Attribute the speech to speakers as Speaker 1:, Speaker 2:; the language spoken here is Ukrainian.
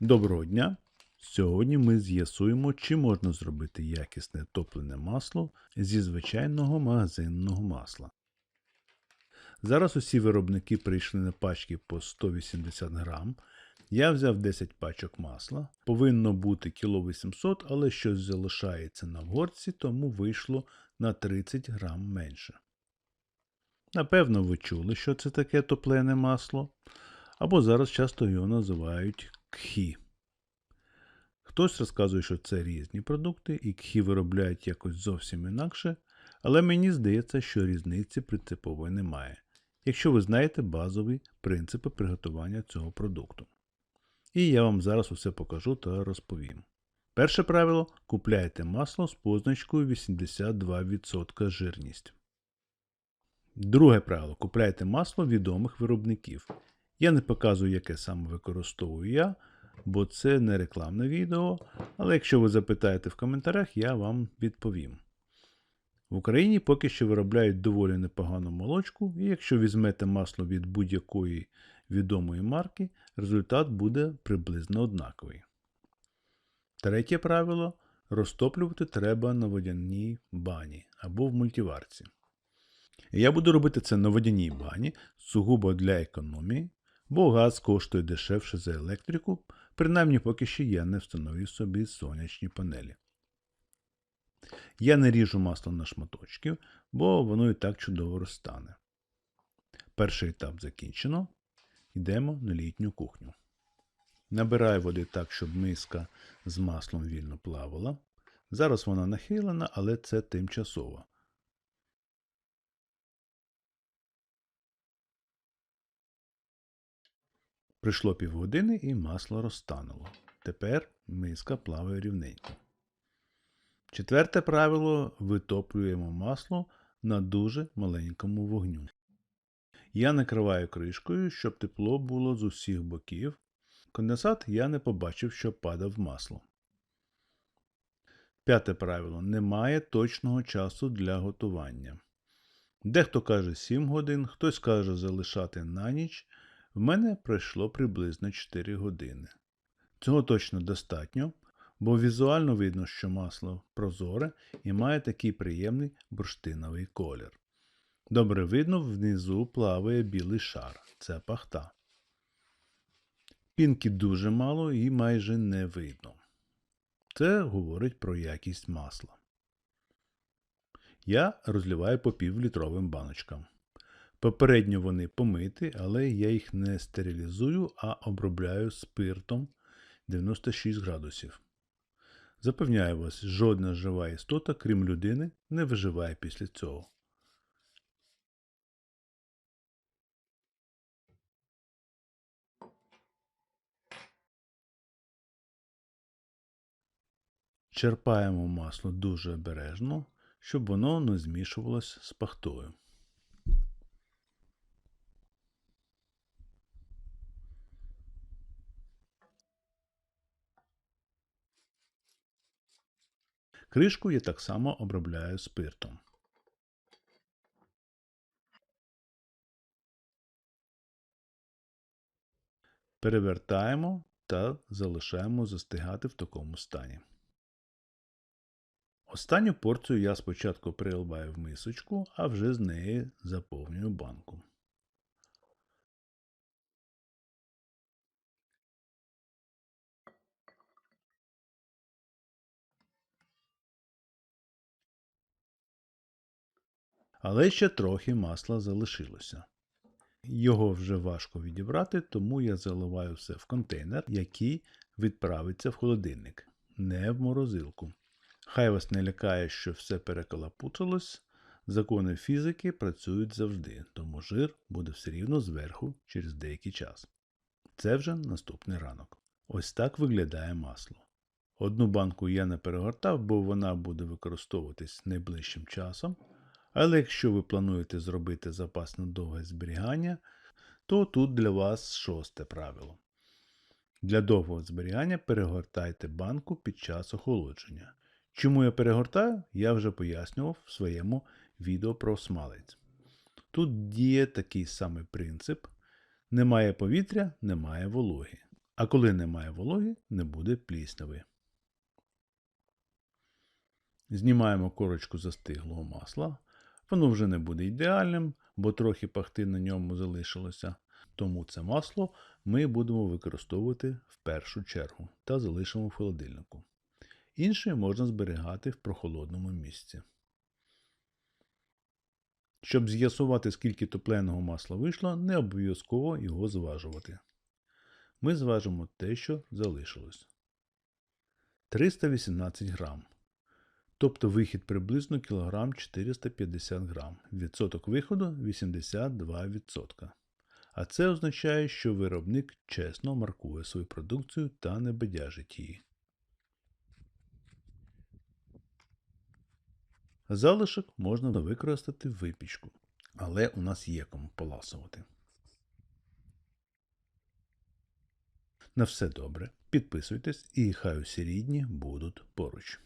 Speaker 1: Доброго дня! Сьогодні ми з'ясуємо, чи можна зробити якісне топлене масло зі звичайного магазинного масла. Зараз усі виробники прийшли на пачки по 180 грам. Я взяв 10 пачок масла. Повинно бути кіло 800, але щось залишається на горці, тому вийшло на 30 грам менше. Напевно, ви чули, що це таке топлене масло, або зараз часто його називають кхі. Хтось розказує, що це різні продукти, і кхі виробляють якось зовсім інакше, але мені здається, що різниці принципової немає, якщо ви знаєте базові принципи приготування цього продукту. І я вам зараз усе покажу та розповім. Перше правило купляйте масло з позначкою 82% жирність. Друге правило купляйте масло відомих виробників. Я не показую, яке саме використовую я, бо це не рекламне відео, але якщо ви запитаєте в коментарях, я вам відповім. В Україні поки що виробляють доволі непогану молочку, і якщо візьмете масло від будь-якої відомої марки, результат буде приблизно однаковий. Третє правило розтоплювати треба на водяній бані або в мультиварці. Я буду робити це на водяній бані сугубо для економії, бо газ коштує дешевше за електрику, принаймні поки що я не встановив собі сонячні панелі. Я не ріжу масло на шматочки, бо воно і так чудово розтане. Перший етап закінчено. Йдемо на літню кухню. Набираю води так, щоб миска з маслом вільно плавала. Зараз вона нахилена, але це тимчасово. Прийшло півгодини і масло розтануло. Тепер миска плаває рівненько. Четверте правило витоплюємо масло на дуже маленькому вогню. Я накриваю кришкою, щоб тепло було з усіх боків. Конденсат я не побачив, що падав в масло. П'яте правило. Немає точного часу для готування. Дехто каже 7 годин, хтось каже залишати на ніч. В мене пройшло приблизно 4 години. Цього точно достатньо, бо візуально видно, що масло прозоре і має такий приємний бурштиновий колір. Добре видно, внизу плаває білий шар це пахта. Пінки дуже мало і майже не видно. Це говорить про якість масла. Я розливаю по півлітровим баночкам. Попередньо вони помиті, але я їх не стерилізую, а обробляю спиртом 96 градусів. Запевняю вас, жодна жива істота, крім людини, не виживає після цього. Черпаємо масло дуже обережно, щоб воно не змішувалось з пахтою. Кришку я так само обробляю спиртом. Перевертаємо та залишаємо застигати в такому стані. Останню порцію я спочатку переливаю в мисочку, а вже з неї заповнюю банку. Але ще трохи масла залишилося. Його вже важко відібрати, тому я заливаю все в контейнер, який відправиться в холодильник, не в морозилку. Хай вас не лякає, що все перекалапутилось. Закони фізики працюють завжди, тому жир буде все рівно зверху через деякий час. Це вже наступний ранок. Ось так виглядає масло. Одну банку я не перегортав, бо вона буде використовуватись найближчим часом. Але якщо ви плануєте зробити запас на довге зберігання, то тут для вас шосте правило. Для довгого зберігання перегортайте банку під час охолодження. Чому я перегортаю, я вже пояснював в своєму відео про смалець. Тут діє такий самий принцип: немає повітря, немає вологи. А коли немає вологи, не буде плісняви. Знімаємо корочку застиглого масла. Воно вже не буде ідеальним, бо трохи пахти на ньому залишилося. Тому це масло ми будемо використовувати в першу чергу та залишимо в холодильнику. Інше можна зберігати в прохолодному місці. Щоб з'ясувати, скільки топленого масла вийшло, не обов'язково його зважувати. Ми зважимо те, що залишилось. 318 грам. Тобто вихід приблизно кілограм 450 грам. Відсоток виходу 82%. А це означає, що виробник чесно маркує свою продукцію та не бадяжить її. Залишок можна використати в випічку, але у нас є кому поласувати. На все добре. Підписуйтесь і хай усі рідні будуть поруч.